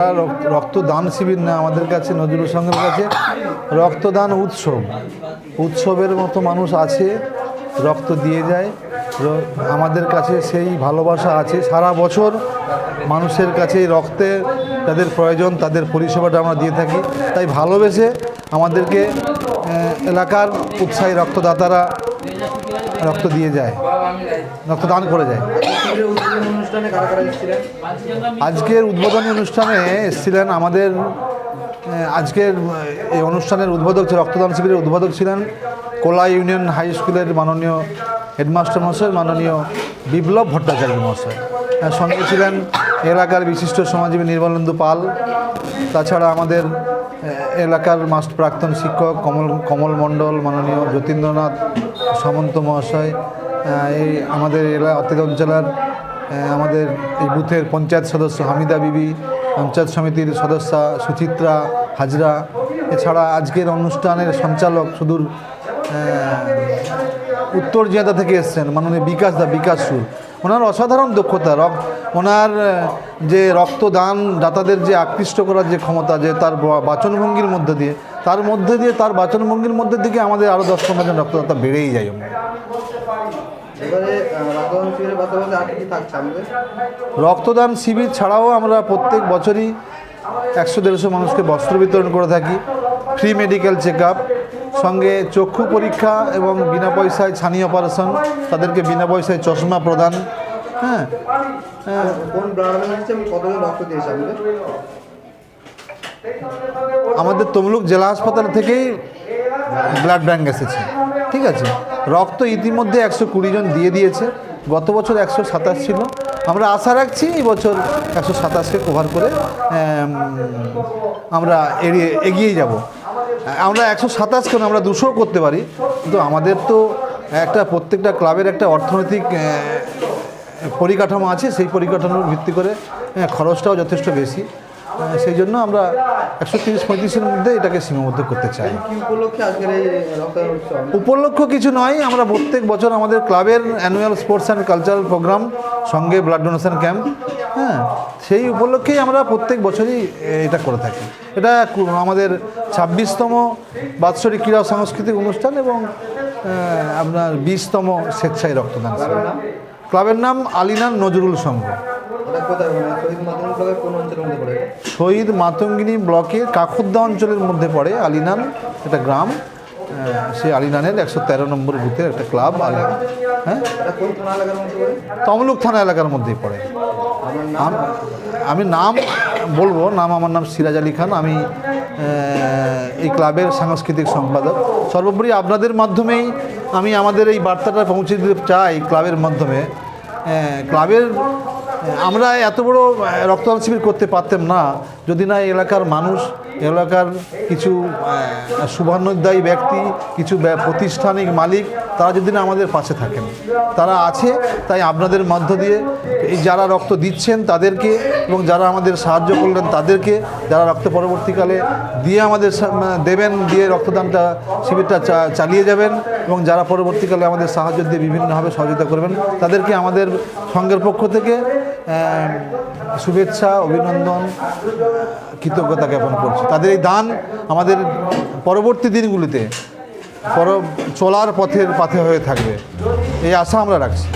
রক্ত- রক্তদান শিবির না, আমাদের কাছে, নজরুল সঙ্গের কাছে রক্তদান উৎসব। উৎসবের মতো মানুষ আছে, রক্ত দিয়ে যায়। আমাদের কাছে সেই ভালোবাসা আছে। সারা বছর মানুষের কাছে রক্তের তাদের প্রয়োজন, তাদের পরিষেবাটা আমরা দিয়ে থাকি। তাই ভালোবেসে আমাদেরকে এলাকার উৎসাহী রক্তদাতারা রক্ত দিয়ে যায়। রক্তদান করে যায়। আজকের উদ্বোধনী অনুষ্ঠানে এসেছিলেন আমাদের আজকের এই অনুষ্ঠানের উদ্বোধক রক্তদান শিবিরের উদ্বোধক ছিলেন কোলা ইউনিয়ন হাই স্কুলের মাননীয় হেডমাস্টার মহাশয়, মাননীয় বিপ্লব ভট্টাচার্য মহাশয়। সঙ্গে ছিলেন এলাকার বিশিষ্ট সমাজজীবী নির্মলেন্দু পাল। তাছাড়া আমাদের এলাকার মাস্ট প্রাক্তন শিক্ষক কমল কমল মণ্ডল, মাননীয় যতীন্দ্রনাথ সামন্ত মহাশয় এই আমাদের এলা অত্যাধ অঞ্চলের আমাদের এই বুথের পঞ্চায়েত সদস্য হামিদা বিবি, পঞ্চায়েত সমিতির সদস্যা সুচিত্রা হাজরা। এছাড়া আজকের অনুষ্ঠানের সঞ্চালক সুদূর উত্তর জিয়াদা থেকে এসছেন মাননীয় বিকাশ দা, বিকাশ সুর। ওনার অসাধারণ দক্ষতা রক ওনার যে রক্তদান, দাতাদের যে আকৃষ্ট করার যে ক্ষমতা, যে তার বাচনভঙ্গির মধ্যে দিয়ে তার মধ্যে দিয়ে তার বাচনভঙ্গির মধ্যে দিকে আমাদের আরও দশ পনেরো জন রক্তদাতা বেড়েই যায় রক্তদান শিবির ছাড়াও আমরা প্রত্যেক বছরই একশো দেড়শো মানুষকে বস্ত্র বিতরণ করে থাকি ফ্রি মেডিকেল চেক সঙ্গে চক্ষু পরীক্ষা এবং বিনা পয়সায় ছানি অপারেশন তাদেরকে বিনা পয়সায় চশমা প্রদান হ্যাঁ হ্যাঁ। কোন ব্লাড রক্ত দিয়েছে আমাদের তমলুক জেলা হাসপাতাল থেকেই ব্লাড ব্যাঙ্ক এসেছে। ঠিক আছে? রক্ত ইতিমধ্যে একশো কুড়ি জন দিয়ে দিয়েছে। গত বছর একশো সাতাশ ছিল। আমরা আশা রাখছি এই বছর একশো সাতাশকে কভার করে আমরা এড়িয়ে এগিয়ে যাব। আমরা একশো সাতাশ কেন আমরা দুশোও করতে পারি? কিন্তু আমাদের তো একটা প্রত্যেকটা ক্লাবের একটা অর্থনৈতিক পরিকাঠামো আছে। সেই পরিকাঠামোর ভিত্তি করে খরচটাও যথেষ্ট বেশি। সেই জন্য আমরা একশো তিরিশ পঁয়ত্রিশের মধ্যে এটাকে সীমাবদ্ধ করতে চাই। উপলক্ষে কিছু নয় আমরা প্রত্যেক বছর আমাদের ক্লাবের annual sports and cultural programme সঙ্গে ব্লাড ডোনেশন ক্যাম্প হ্যাঁ সেই উপলক্ষেই আমরা প্রত্যেক বছরই এটা করে থাকি। এটা আমাদের ছাব্বিশতম বাৎসরিক ক্রীড়া সাংস্কৃতিক অনুষ্ঠান এবং আপনার বিশতম স্বেচ্ছায় রক্তদান। ক্লাবের নাম আলিনান নজরুল সংঘ। শহীদ মাতঙ্গিনী ব্লকের কাকুদ্দা অঞ্চলের মধ্যে পড়ে আলিনান একটা গ্রাম। সেই আলিনানের একশো তেরো নম্বর বুথের একটা ক্লাব আলি হ্যাঁ? তমলুক থানা এলাকার মধ্যেই পড়ে। নাম? আমি নাম বলব নাম আমার নাম সিরাজ আলী খান। আমি এই ক্লাবের সাংস্কৃতিক সম্পাদক। সর্বোপরি আপনাদের মাধ্যমেই আমি আমাদের এই বার্তাটা পৌঁছে দিতে চাই ক্লাবের মাধ্যমে। ক্লাবের আমরা এত বড় রক্তদান শিবির করতে পারতাম না। যদি না এলাকার মানুষ এলাকার কিছু শুভান্নদায়ী ব্যক্তি, কিছু প্রতিষ্ঠানিক মালিক, তারা যদি না আমাদের পাশে থাকেন। তারা আছে, তাই আপনাদের মধ্য দিয়ে এই যারা রক্ত দিচ্ছেন তাদেরকে এবং যারা আমাদের সাহায্য করলেন তাদেরকে, যারা রক্ত পরবর্তীকালে দিয়ে আমাদের দেবেন, দিয়ে রক্তদানটা, শিবিরটা চালিয়ে যাবেন এবং যারা পরবর্তীকালে আমাদের সাহায্য দিয়ে বিভিন্নভাবে সহযোগিতা করবেন, তাদেরকে আমাদের সংঘের পক্ষ থেকে শুভেচ্ছা, অভিনন্দন, কৃতজ্ঞতা জ্ঞাপন করছি। তাদের এই দান আমাদের পরবর্তী দিনগুলিতে পর চলার পথের পাথে হয়ে থাকবে। এই আশা আমরা রাখছি।